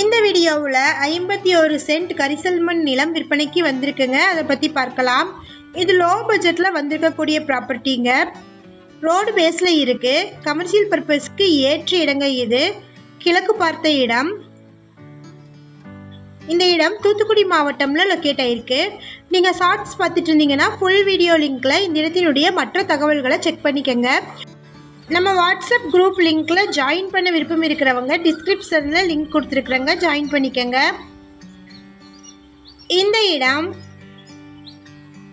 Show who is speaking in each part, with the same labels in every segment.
Speaker 1: இந்த வீடியோவில் ஐம்பத்தி ஒரு சென்ட் கரிசல்மண் நிலம் விற்பனைக்கு வந்திருக்குங்க. அதை பற்றி பார்க்கலாம். இது லோ பட்ஜெட்டில் வந்திருக்கக்கூடிய ப்ராப்பர்ட்டிங்க ரோடு பேஸில் இருக்குது கமர்ஷியல் பர்பஸ்க்கு ஏற்ற இடங்க இது. கிழக்கு பார்த்த இடம். இந்த இடம் தூத்துக்குடி மாவட்டம்ல லொக்கேட் ஆயிருக்கு. நீங்கள் ஷார்ட்ஸ் பார்த்துட்டு இருந்தீங்கன்னா ஃபுல் வீடியோ லிங்க்ல இந்த இடத்தினுடைய மற்ற தகவல்களை செக் பண்ணிக்கோங்க. நம்ம வாட்ஸ்அப் குரூப் லிங்க்கில் ஜாயின் பண்ண விருப்பம் இருக்கிறவங்க டிஸ்கிரிப்ஷனில் லிங்க் கொடுத்துருக்குறங்க ஜாயின் பண்ணிக்கோங்க. இந்த இடம்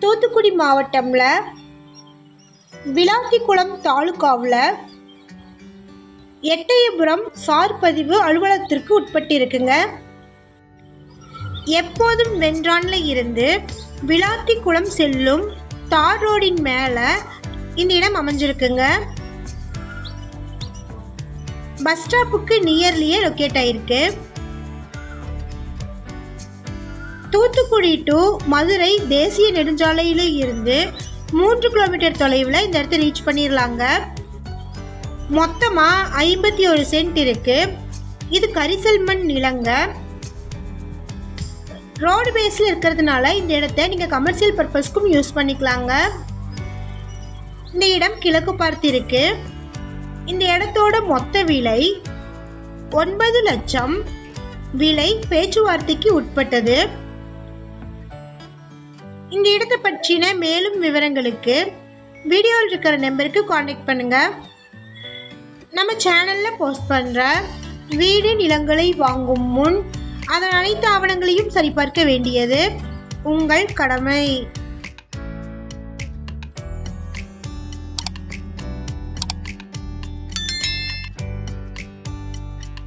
Speaker 1: தூத்துக்குடி மாவட்டம்ல விளாத்திக்குளம் தாலுகாவில் எட்டயபுரம் சார் பதிவு அலுவலகத்திற்கு உட்பட்டு இருக்குங்க எப்போதும் வென்றான்ல இருந்து விளாத்திக்குளம் செல்லும் தார் ரோடின் மேலே இந்த இடம் அமைஞ்சிருக்குங்க. பஸ் ஸ்டாப்புக்கு நியர்லியே லொக்கேட் ஆயிருக்கு. தூத்துக்குடி டு மதுரை தேசிய நெடுஞ்சாலையில இருந்து மூன்று கிலோமீட்டர் தொலைவில் இந்த இடத்த ரீச் பண்ணிடலாங்க மொத்தமாக ஐம்பத்தி ஒரு சென்ட் இருக்கு. இது கரிசல் மண் நிலங்க. ரோடு பேஸில் இருக்கிறதுனால இந்த இடத்த நீங்கள் கமர்ஷியல் பர்பஸ்க்கும் யூஸ் பண்ணிக்கலாங்க. இந்த இடம் கிழக்கு பார்த்து இருக்குது இந்த இடத்தோட மொத்த விலை ஒன்பது லட்சம். விலை பேச்சுவார்த்தைக்கு உட்பட்டது. இந்த இடத்தை பற்றின மேலும் விவரங்களுக்கு வீடியோவில் இருக்கிற நம்பருக்கு காண்டாக்ட் பண்ணுங்க. நம்ம சேனலில் போஸ்ட் பண்ணுற வீடு நிலங்களை வாங்கும் முன் அதன் அனைத்து ஆவணங்களையும் சரிபார்க்க வேண்டியது உங்கள் கடமை.